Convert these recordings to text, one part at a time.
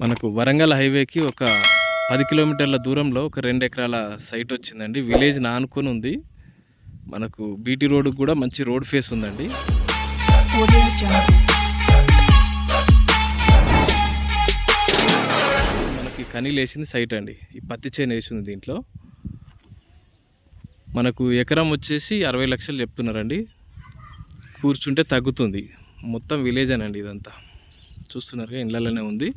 మనకు వరంగల్ హైవేకి ఒక పది కిలోమీటర్ల దూరంలో ఒక రెండు ఎకరాల సైట్ వచ్చిందండి. విలేజ్ నానుకొని ఉంది. మనకు బీటీ రోడ్ కూడా మంచి రోడ్ ఫేస్ ఉందండి. మనకి కనీలు వేసింది సైట్ అండి. ఈ పత్తి చేను వేసింది దీంట్లో. మనకు ఎకరం వచ్చేసి అరవై లక్షలు చెప్తున్నారండి. కూర్చుంటే తగ్గుతుంది. మొత్తం విలేజ్ అనండి ఇదంతా. చూస్తున్నారుగా ఇళ్ళలోనే ఉంది.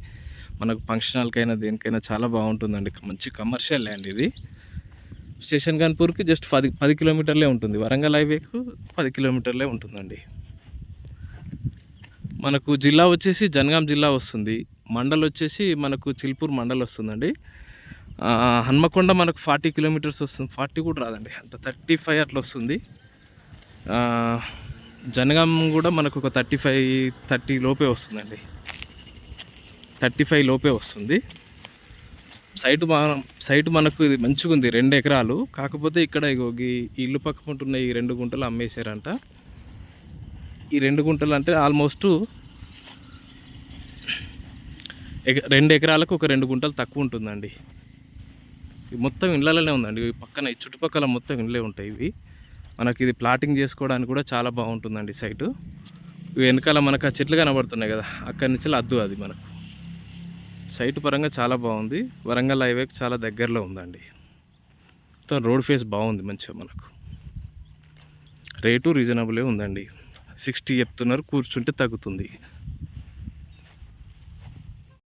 మనకు ఫంక్షన్ హాల్కైనా దేనికైనా చాలా బాగుంటుందండి. మంచి కమర్షియల్ ల్యాండ్ ఇది. స్టేషన్ కాన్పూర్కి జస్ట్ పది పది కిలోమీటర్లే ఉంటుంది. వరంగల్ హైవేకు పది కిలోమీటర్లే ఉంటుందండి. మనకు జిల్లా వచ్చేసి జనగాం జిల్లా వస్తుంది. మండల్ వచ్చేసి మనకు చిల్పూర్ మండల్ వస్తుందండి. హన్మకొండ మనకు ఫార్టీ కిలోమీటర్స్ వస్తుంది. ఫార్టీ కూడా రాదండి. అంత థర్టీ ఫైవ్ అట్లా వస్తుంది. జనగాం కూడా మనకు ఒక థర్టీ ఫైవ్ థర్టీ లోపే వస్తుందండి. థర్టీ ఫైవ్ లోపే వస్తుంది. సైట్ మన సైట్ మనకు ఇది మంచిగా ఉంది రెండు ఎకరాలు. కాకపోతే ఇక్కడ ఇగో ఈ ఇల్లు పక్కకుంటున్న ఈ రెండు గుంటలు అమ్మేశారంట. ఈ రెండు గుంటలు అంటే ఆల్మోస్ట్ ఎక- రెండు ఎకరాలకు ఒక రెండు గుంటలు తక్కువ ఉంటుందండి. మొత్తం ఇళ్ళలోనే ఉందండి. పక్కన ఈ చుట్టుపక్కల మొత్తం ఇండ్లే ఉంటాయి ఇవి. మనకి ఇది ప్లాటింగ్ చేసుకోవడానికి కూడా చాలా బాగుంటుందండి సైటు. ఇవి వెనకాల మనకు ఆ చెట్లు కనబడుతున్నాయి కదా అక్కడి నుంచి అద్దు అది మనకు. సైట్ పరంగా చాలా బాగుంది. వరంగల్ హైవేకి చాలా దగ్గరలో ఉందండి. మొత్తం రోడ్ ఫేస్ బాగుంది మంచిగా మనకు. రేటు రీజనబులే ఉందండి. సిక్స్టీ చెప్తున్నారు కూర్చుంటే తగ్గుతుంది.